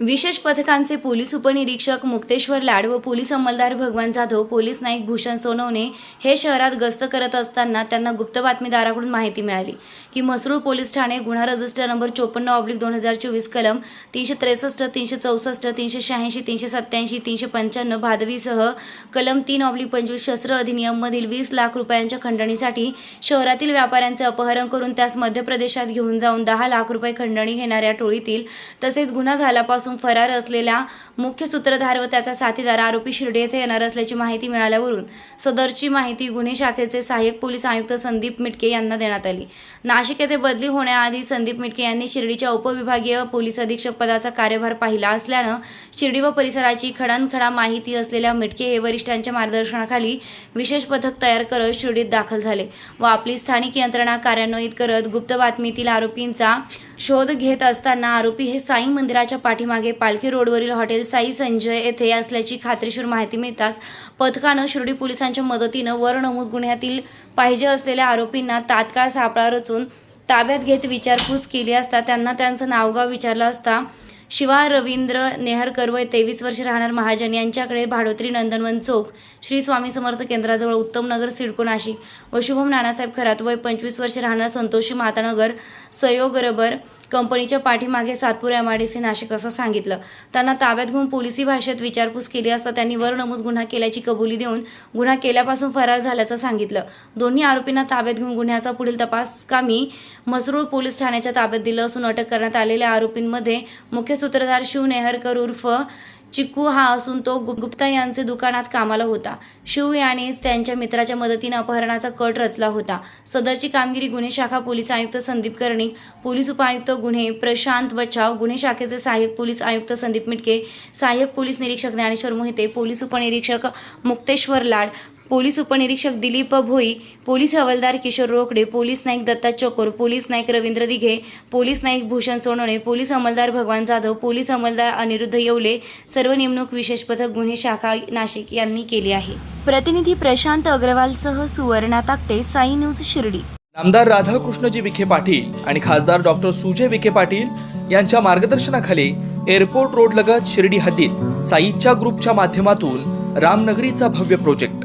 विशेष पथकांचे पोलीस उपनिरीक्षक मुक्तेश्वर लाड व पोलीस अंमलदार भगवान जाधव पोलीस नाईक भूषण सोनवणे हे शहरात गस्त करत असताना त्यांना गुप्त बातमीदाराकडून माहिती मिळाली की मसरूळ पोलीस ठाणे गुन्हा रजिस्टर नंबर चोपन्न ऑब्लिक दोन हजार चोवीस कलम तीनशे त्रेसष्ट तीनशे चौसष्ट तीनशे शहाऐंशी तीनशे सत्त्याऐंशी तीनशे पंच्याण्णव भादवीसह कलम तीन ऑब्लिक पंचवीस शस्त्र अधिनियममधील वीस लाख रुपयांच्या खंडणीसाठी शहरातील व्यापाऱ्यांचे अपहरण करून त्यास मध्य प्रदेशात घेऊन जाऊन दहा लाख रुपये खंडणी घेणाऱ्या टोळीतील तसेच गुन्हा झाल्यापासून फरार असलेला मुख्य सूत्रधार व त्याचा साथीदार आरोपी शिर्डी येथे येणार असल्याची माहिती मिळाल्यावरून सदरची माहिती गुन्हे शाखेचे सहाय्यक पोलीस आयुक्त संदीप मिटके यांना देण्यात आली. नाशिक येथे बदली होण्याआधी संदीप मिटके यांनी शिर्डीच्या उपविभागीय पोलीस अधीक्षक पदाचा कार्यभार पाहिला असल्यानं शिर्डी व परिसराची खडानखडा माहिती असलेल्या मिटके हे वरिष्ठांच्या मार्गदर्शनाखाली विशेष पथक तयार करत शिर्डीत दाखल झाले व आपली स्थानिक यंत्रणा कार्यान्वित करत गुप्त बातमीतील आरोपींचा शोध घेत असताना आरोपी हे साई मंदिराच्या पाठीमागे पालखी रोडवरील हॉटेल साई संजय येथे असल्याची खात्रीशीर माहिती मिळताच पथकानं शिर्डी पोलिसांच्या मदतीनं वर नमूद गुन्ह्यातील पाहिजे असलेल्या आरोपींना तात्काळ सापळा रचून ताब्यात घेत विचारपूस केली असता त्यांना त्यांचं नावगाव विचारलं असता शिवा रवींद्र नेहरकर वय तेवीस वर्ष राहणार महाजन. यांच्याकडे भाडोत्री नंदनवन चौक. श्री स्वामी समर्थ केंद्राजवळ उत्तम नगर सिडको नाशिक. व शुभम नानासाहेब खरात वय पंचवीस वर्ष राहणार संतोषी मातानगर. सहयोग रबर कंपनीच्या पाठीमागे Satpura M I D C Nashik असं सांगितलं. त्यांना ताब्यात घेऊन पोलिसी भाषेत विचारपूस केली असता त्यांनी वर नमूद गुन्हा केल्याची कबुली देऊन गुन्हा केल्यापासून फरार झाल्याचं सांगितलं. दोन्ही आरोपींना ताब्यात घेऊन गुन्ह्याचा पुढील तपास कामी मसरूळ पोलीस ठाण्याच्या ताब्यात दिलं असून अटक करण्यात आलेल्या आरोपींमध्ये मुख्य सूत्रधार शिव नेहरकर उर्फ चिक्कू हा असून तो गु- गुप्ता यांचे दुकानात कामाला होता. शिव यानेच त्यांच्या मित्राच्या मदतीने अपहरणाचा कट रचला होता. सदरची कामगिरी गुन्हे शाखा पोलीस आयुक्त संदीप कर्णिक पोलीस उपायुक्त गुन्हे प्रशांत बचाव गुन्हे शाखेचे सहाय्यक पोलीस आयुक्त संदीप मिटके सहाय्यक पोलीस निरीक्षक ज्ञानेश्वर मोहिते पोलीस उपनिरीक्षक मुक्तेश्वर लाड पोलीस उपनिरीक्षक Dilip Bhoi police havaldar Kishor Rokade police naik Datta Chakor police naik Ravindra Dighe police naik Bhushan Sonawane police अंमलदार Bhagwan Jadhav police अंमलदार अनिरुद्ध येवले सर्व नेमणूक विशेष पथक गुन्हे शाखा नाशिक यांनी केली आहे. प्रतिनिधी प्रशांत अग्रवालसह सुवर्णा ताकटे साई न्यूज शिर्डी. आमदार राधाकृष्णजी विखे पाटील आणि खासदार डॉक्टर सुजय विखे पाटील यांच्या मार्गदर्शनाखाली एअरपोर्ट रोड लगत शिर्डी हद्दीत साईच्या ग्रुपच्या माध्यमातून रामनगरीचा भव्य प्रोजेक्ट.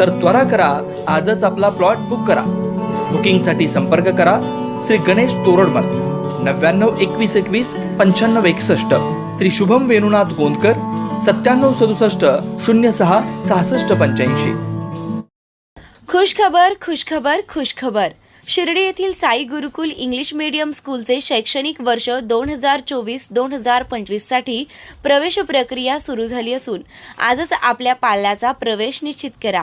तर त्वरा करा आजच आपला प्लॉट बुक करा. बुकिंगसाठी संपर्क करा श्री गणेश तोरडमल नव्याण्णव एकवीस एकवीस पंच्याण्णव एकसष्ट श्री शुभम वेणुनाथ गोंदकर सत्त्याण्णव सदुसष्ट शून्य सहा सहासष्ट पंच्याऐंशी. खुशखबर खुशखबर खुशखबर शिर्डी येथील साई गुरुकुल इंग्लिश मीडियम स्कूलचे शैक्षणिक वर्ष दोन हजार चोवीस दोन हजार पंचवीससाठी प्रवेश प्रक्रिया सुरू झाली असून आजच आपल्या पाल्याचा प्रवेश निश्चित करा.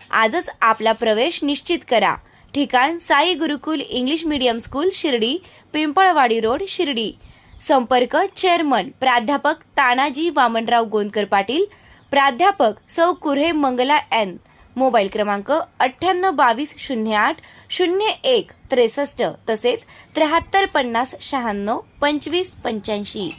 आजच आपला प्रवेश निश्चित करा. ठिकाण Sai Gurukul English medium school Shirdi Pimpalwadi road Shirdi. संपर्क चेअरमन प्राध्यापक तानाजी वामनराव गोंदकर पाटील प्राध्यापक सौ कुर्हे मंगला एन. मोबाईल क्रमांक अठ्ठ्याण्णव बावीस शून्य आठ शून्य एक त्रेसष्ट तसेच त्र्याहत्तर पन्नास शहाण्णव पंचवीस पंच्याऐंशी.